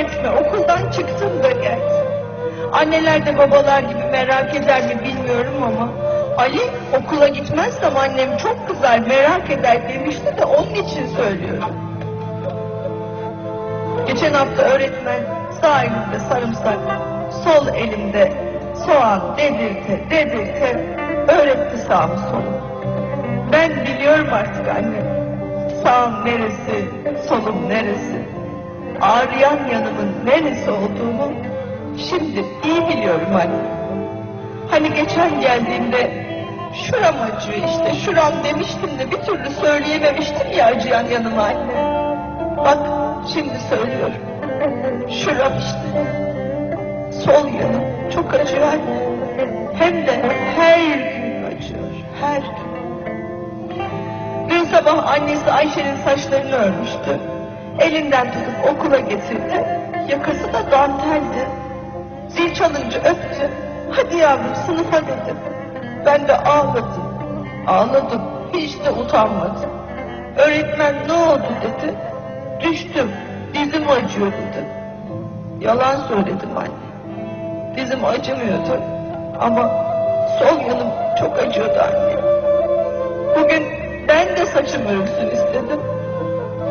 etme okuldan çıktım da gel. Anneler de babalar gibi merak eder mi bilmiyorum ama Ali okula gitmezsem annem çok kızar merak eder demişti de onun için söylüyorum. Geçen hafta öğretmen sağ elimde sarımsak, sol elimde soğan dedirte dedirte öğretti sağımı solumu. Ben biliyorum artık anne. Sağım neresi, solum neresi, ağrıyan yanımın neresi olduğunu şimdi iyi biliyorum anne. Hani geçen geldiğimde şuram acıyor işte şuram demiştim de bir türlü söyleyememiştim ya acıyan yanıma anne. Bak şimdi söylüyorum. Şuram işte. Sol yanım çok acıyor anne. Hem de her gün acıyor. Her gün. Dün sabah annesi Ayşe'nin saçlarını örmüştü. Elinden tutup okula getirdi. Yakası da danteldi. Zil çalınca öptü. Hadi yavrum sınıfa dedim. Ben de ağladım. Ağladım. Hiç de utanmadım. Öğretmen ne oldu dedi. Düştüm. Dizim acıyor dedim. Yalan söyledim anne. Dizim acımıyordu. Ama sol yanım çok acıyordu anne. Bugün ben de saçım örülsün istedim.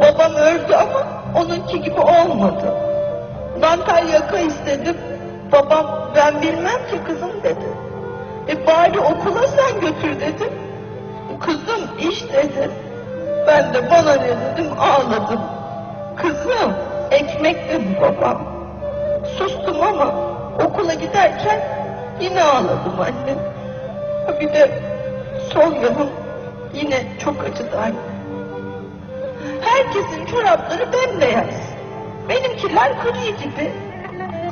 Babam ördü ama onunki gibi olmadı. Dantel yaka istedim. Babam ben bilmem ki kızım dedi. E bari okula sen götür dedim. Kızım iş dedi. Ben de bana ne dedim ağladım. Kızım ekmek dedi babam. Sustum ama okula giderken yine ağladım anne. Bir de sol yanım yine çok acıdı anne. Herkesin çorapları bembeyaz. Benimkiler gri gibi.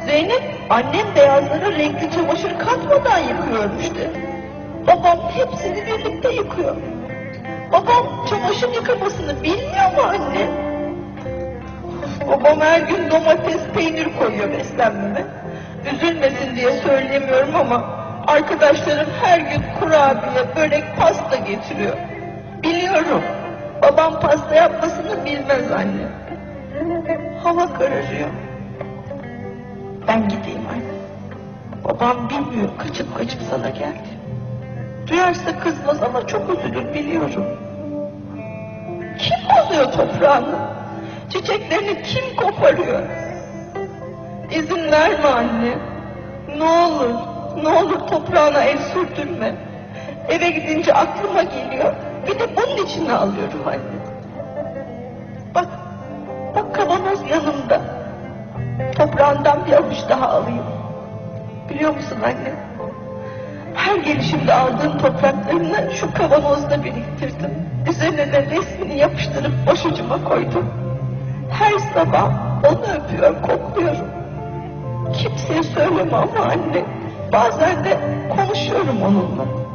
Zeynep annem beyazlara renkli çamaşır katmadan yıkıyormuş dedi. Babam hepsini birlikte yıkıyor. Babam çamaşır yıkamasını bilmiyor mu anne? Babam her gün domates, peynir koyuyor beslenmeme. Üzülmesin diye söylemiyorum ama arkadaşlarım her gün kurabiye, börek, pasta getiriyor. Biliyorum. Babam pasta yapmasını bilmez anne. Hava kararıyor. Ben gideyim anne. Babam bilmiyor kaçıp kaçıp sana geldi. Duyarsa kızmaz ama çok üzülür biliyorum. Kim bozuyor toprağını? Çiçeklerini kim koparıyor? İzin verme anne. Ne olur, ne olur toprağına el sürdürme. Eve gidince aklıma geliyor. Bir de bunun için ağlıyorum anne. Bak, bak kavanoz yanımda. Toprağından bir avuç daha alayım. Biliyor musun anne? Her gelişimde aldığım topraklarını şu kavanozda biriktirdim. Üzerine de resmini yapıştırıp başucuma koydum. Her sabah onu öpüyorum, kokluyorum. Kimseye söyleme ama anne. Bazen de konuşuyorum onunla.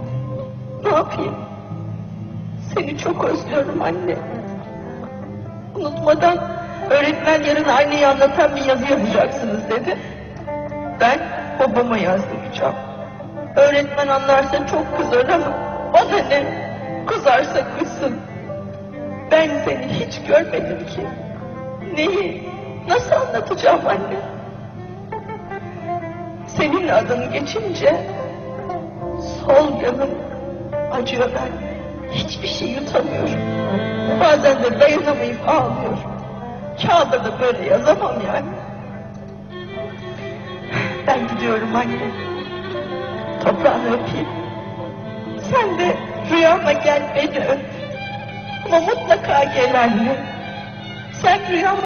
Ne yapayım? Seni çok özlüyorum anne. Unutmadan öğretmen yarın aynayı anlatan bir yazı yazacaksınız dedi. Ben babama yazdıracağım. Öğretmen anlarsa çok kızar ama bana ne? Kızarsa kızsın. Ben seni hiç görmedim ki. Neyi? Nasıl anlatacağım anne? Senin adın geçince sol yanım acıyor ben. Hiçbir şey yutamıyorum. Bazen de dayanamayıp ağlıyorum. Kağıda da böyle yazamam yani. Ben gidiyorum anne. Toprağını öpeyim. Sen de rüyama gel beni öp. Ama mutlaka gel anne. Sen rüyama